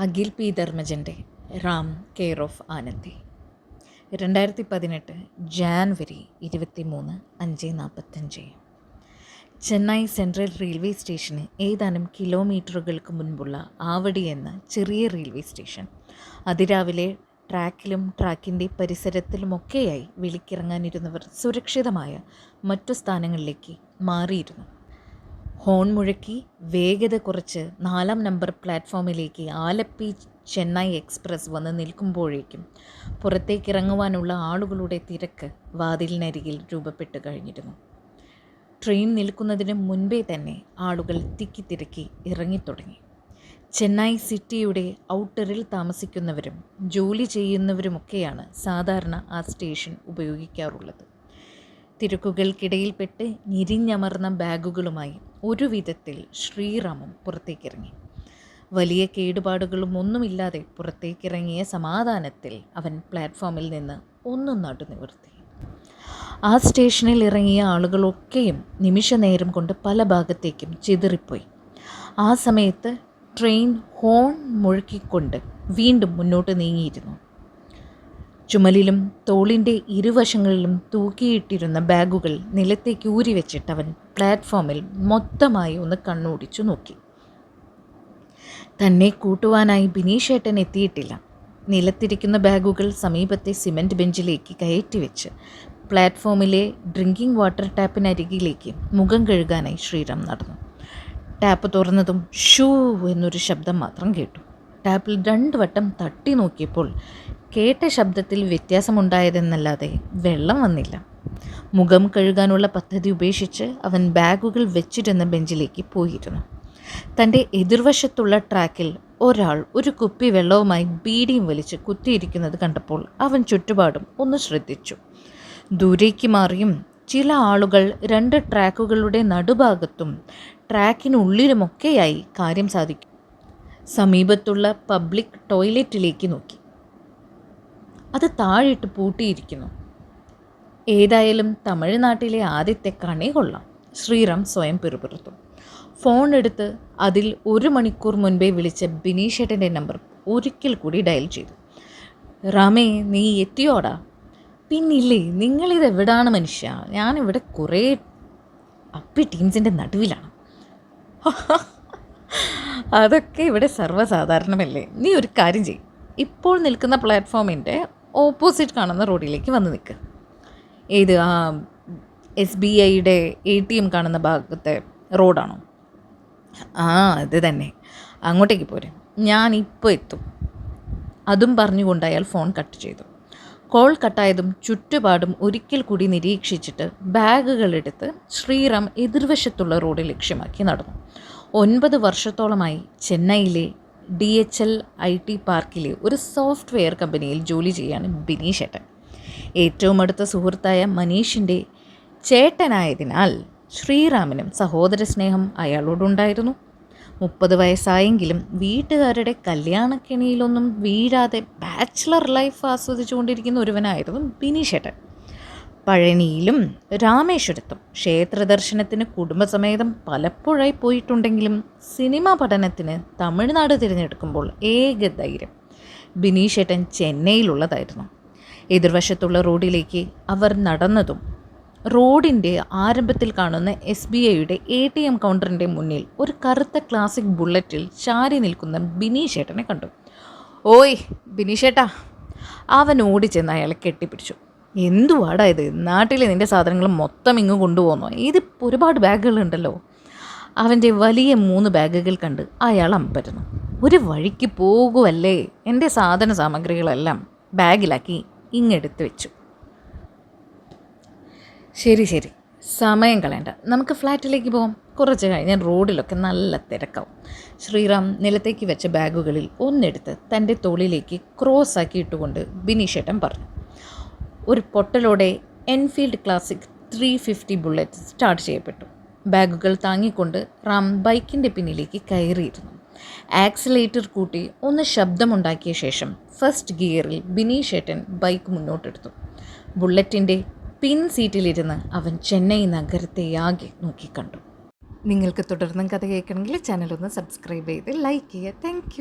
Akhil P. ധർമ്മജന്റെ Ram care of Anandi. രണ്ടായിരത്തി പതിനെട്ട് ജാൻവരി ഇരുപത്തി മൂന്ന് അഞ്ച് നാൽപ്പത്തഞ്ച്. ചെന്നൈ സെൻട്രൽ റെയിൽവേ സ്റ്റേഷന് ഏതാനും കിലോമീറ്ററുകൾക്ക് മുൻപുള്ള ആവടി എന്ന ചെറിയ റെയിൽവേ സ്റ്റേഷൻ. അതിരാവിലെ ട്രാക്കിലും ട്രാക്കിന്റെ പരിസരത്തിലുമൊക്കെയായി വിളിക്കിറങ്ങാനിരുന്നവർ സുരക്ഷിതമായ മറ്റു സ്ഥാനങ്ങളിലേക്ക് മാറിയിരുന്നു. ഹോൺ മുഴക്കി വേഗത കുറച്ച് നാലാം നമ്പർ പ്ലാറ്റ്ഫോമിലേക്ക് ആലപ്പി ചെന്നൈ എക്സ്പ്രസ് വന്ന് നിൽക്കുമ്പോഴേക്കും പുറത്തേക്കിറങ്ങുവാനുള്ള ആളുകളുടെ തിരക്ക് വാതിലിനരികിൽ രൂപപ്പെട്ട് കഴിഞ്ഞിരുന്നു. ട്രെയിൻ നിൽക്കുന്നതിന് മുൻപേ തന്നെ ആളുകൾ തിക്കി തിരക്കി ഇറങ്ങിത്തുടങ്ങി. ചെന്നൈ സിറ്റിയുടെ ഔട്ടറിൽ താമസിക്കുന്നവരും ജോലി ചെയ്യുന്നവരുമൊക്കെയാണ് സാധാരണ ആ സ്റ്റേഷൻ ഉപയോഗിക്കാറുള്ളത്. തിരക്കുകൾക്കിടയിൽപ്പെട്ട് ഞെരിഞ്ഞമർന്ന ബാഗുകളുമായി ഒരു വിധത്തിൽ ശ്രീറാമും പുറത്തേക്കിറങ്ങി. വലിയ കേടുപാടുകളും ഒന്നുമില്ലാതെ പുറത്തേക്കിറങ്ങിയ സമാധാനത്തിൽ അവൻ പ്ലാറ്റ്ഫോമിൽ നിന്ന് ഒന്നും നടു നിവർത്തി. ആ സ്റ്റേഷനിൽ ഇറങ്ങിയ ആളുകളൊക്കെയും നിമിഷ നേരം കൊണ്ട് പല ഭാഗത്തേക്കും ചിതറിപ്പോയി. ആ സമയത്ത് ട്രെയിൻ ഹോൺ മുഴക്കിക്കൊണ്ട് വീണ്ടും മുന്നോട്ട് നീങ്ങിയിരുന്നു. ചുമലിലും തോളിന്റെ ഇരുവശങ്ങളിലും തൂക്കിയിട്ടിരുന്ന ബാഗുകൾ നിലത്തേക്ക് ഊരി വെച്ചിട്ട് അവൻ പ്ലാറ്റ്ഫോമിൽ മൊത്തമായി ഒന്ന് കണ്ണോടിച്ചു നോക്കി. തന്നെ കൂട്ടുവാനായി ബിനീഷേട്ടൻ എത്തിയിട്ടില്ല. നിലത്തിരിക്കുന്ന ബാഗുകൾ സമീപത്തെ സിമന്റ് ബെഞ്ചിലേക്ക് കയറ്റി വെച്ച് പ്ലാറ്റ്ഫോമിലെ ഡ്രിങ്കിംഗ് വാട്ടർ ടാപ്പിനരികിലേക്ക് മുഖം കഴുകാനായി ശ്രീറാം നടന്നു. ടാപ്പ് തുറന്നതും ഷൂ എന്നൊരു ശബ്ദം മാത്രം കേട്ടു. ടാപ്പിൽ രണ്ട് വട്ടം തട്ടി നോക്കിയപ്പോൾ കേട്ട ശബ്ദത്തിൽ വ്യത്യാസമുണ്ടായതെന്നല്ലാതെ വെള്ളം വന്നില്ല. മുഖം കഴുകാനുള്ള പദ്ധതി ഉപേക്ഷിച്ച് അവൻ ബാഗുകൾ വെച്ചിരുന്ന ബെഞ്ചിലേക്ക് പോയിരുന്നു. തന്റെ എതിർവശത്തുള്ള ട്രാക്കിൽ ഒരാൾ ഒരു കുപ്പി വെള്ളവുമായി ബീഡിയും വലിച്ച് കുത്തിയിരിക്കുന്നത് കണ്ടപ്പോൾ അവൻ ചുറ്റുപാടും ഒന്ന് ശ്രദ്ധിച്ചു. ദൂരേക്ക് മാറിയും ചില ആളുകൾ രണ്ട് ട്രാക്കുകളുടെ നടുഭാഗത്തും ട്രാക്കിനുള്ളിലുമൊക്കെയായി കാര്യം സാധിക്കും. സമീപത്തുള്ള പബ്ലിക് ടോയ്ലറ്റിലേക്ക് നോക്കി. അത് താഴിട്ട് പൂട്ടിയിരിക്കുന്നു. ഏതായാലും തമിഴ്നാട്ടിലെ ആദ്യത്തെ കണി കൊള്ളാം. ശ്രീറാം സ്വയം പിറുപിറുത്തു. ഫോൺ എടുത്ത് അതിൽ ഒരു മണിക്കൂർ മുൻപേ വിളിച്ച ബിനീഷേട്ടന്റെ നമ്പർ ഒരിക്കൽ കൂടി ഡയൽ ചെയ്തു. റാമേ നീ എത്തിയോടാ? പിന്നില്ലേ നിങ്ങളിത് എവിടാണ് മനുഷ്യ? ഞാനിവിടെ കുറേ അപ്പി ടീംസിന്റെ നടുവിലാണ്. അതൊക്കെ ഇവിടെ സർവസാധാരണമല്ലേ? നീ ഒരു കാര്യം ചെയ്യും. ഇപ്പോൾ നിൽക്കുന്ന പ്ലാറ്റ്ഫോമിന്റെ ഓപ്പോസിറ്റ് കാണുന്ന റോഡിലേക്ക് വന്ന് നിൽക്കുക ഏത് ആ എസ് ബി ഐയുടെ എ ടി എം കാണുന്ന ഭാഗത്തെ റോഡാണോ? ആ അത് തന്നെ. അങ്ങോട്ടേക്ക് പോരെ. ഞാൻ ഇപ്പോൾ എത്തും. അതും പറഞ്ഞുകൊണ്ട് അയാൾ ഫോൺ കട്ട് ചെയ്തു. കോൾ കട്ടായതും ചുറ്റുപാടും ഒരിക്കൽ കൂടി നിരീക്ഷിച്ചിട്ട് ബാഗുകളെടുത്ത് ശ്രീറാം എതിർവശത്തുള്ള റോഡ് ലക്ഷ്യമാക്കി നടന്നു. ഒൻപത് വർഷത്തോളമായി ചെന്നൈയിലെ D H L I T പാർക്കിലെ ഒരു സോഫ്റ്റ്വെയർ കമ്പനിയിൽ ജോലി ചെയ്യാണ് ബിനീഷ് ഏട്ടൻ. ഏറ്റവും അടുത്ത സുഹൃത്തായ മനീഷിന്റെ ചേട്ടനായതിനാൽ ശ്രീറാമിനും സഹോദര സ്നേഹം അയാളോടുണ്ടായിരുന്നു. മുപ്പത് വയസ്സായെങ്കിലും വീട്ടുകാരുടെ കല്യാണക്കെണിയിലൊന്നും വീഴാതെ ബാച്ചിലർ ലൈഫ് ആസ്വദിച്ചുകൊണ്ടിരിക്കുന്ന ഒരുവനായിരുന്നു ബിനീഷേട്ടൻ പഴനിയിലും രാമേശ്വരത്തും ക്ഷേത്ര ദർശനത്തിന് കുടുംബസമേതം പലപ്പോഴായി പോയിട്ടുണ്ടെങ്കിലും സിനിമ പഠനത്തിന് തമിഴ്നാട് തിരഞ്ഞെടുക്കുമ്പോൾ ഏക ധൈര്യം ബിനീഷേട്ടൻ ചെന്നൈയിലുള്ളതായിരുന്നു. എതിർവശത്തുള്ള റോഡിലേക്ക് അവർ നടന്നതും റോഡിന്റെ ആരംഭത്തിൽ കാണുന്ന എസ് ബി ഐയുടെ എ ടി എം കൗണ്ടറിന്റെ മുന്നിൽ ഒരു കറുത്ത ക്ലാസിക് ബുള്ളറ്റിൽ ചാരി നിൽക്കുന്ന ബിനീഷേട്ടനെ കണ്ടു. ഓയ് ബിനീഷേട്ടാ അവൻ ഓടിച്ചെന്ന് അയാളെ കെട്ടിപ്പിടിച്ചു. എന്തുവാടാ ഇത്? നാട്ടിലെ നിന്റെ സാധനങ്ങൾ മൊത്തം ഇങ്ങ് കൊണ്ടുപോകുന്നു ഇത് ഒരുപാട് ബാഗുകളുണ്ടല്ലോ. അവന്റെ വലിയ മൂന്ന് ബാഗുകൾ കണ്ട് അയാൾ അമ്പരുന്നു. ഒരു വഴിക്ക് പോകുമല്ലേ എന്റെ സാധന സാമഗ്രികളെല്ലാം ബാഗിലാക്കി ഇങ്ങെടുത്ത് വെച്ചു. ശരി ശരി. സമയം കളയണ്ട. നമുക്ക് ഫ്ലാറ്റിലേക്ക് പോകാം കുറച്ച് കഴിഞ്ഞ് റോഡിലൊക്കെ നല്ല തിരക്കാവും. ശ്രീറാം നിലത്തേക്ക് വെച്ച ബാഗുകളിൽ ഒന്നെടുത്ത് തന്റെ തോളിലേക്ക് ക്രോസ് ആക്കി ഇട്ടുകൊണ്ട് ബിനീഷേട്ടൻ പറഞ്ഞു. ഒരു പൊട്ടലോടെ Enfield Classic three fifty Bullet start ചെയ്യപ്പെട്ടു. ബാഗുകൾ താങ്ങിക്കൊണ്ട് റാം ബൈക്കിന്റെ പിന്നിലേക്ക് കയറിയിരുന്നു. ആക്സിലേറ്റർ കൂട്ടി ഒന്ന് ശബ്ദമുണ്ടാക്കിയ ശേഷം ഫസ്റ്റ് ഗിയറിൽ ബിനീഷേട്ടൻ ബൈക്ക് മുന്നോട്ടെടുത്തു. ബുള്ളറ്റിന്റെ പിൻ സീറ്റിലിരുന്ന് അവൻ ചെന്നൈ നഗരത്തെയാകെ നോക്കിക്കണ്ടു. നിങ്ങൾക്ക് തുടർന്നും കഥ കേൾക്കണമെങ്കിൽ ചാനലൊന്ന് സബ്സ്ക്രൈബ് ചെയ്ത് ലൈക്ക് ചെയ്യുക. താങ്ക്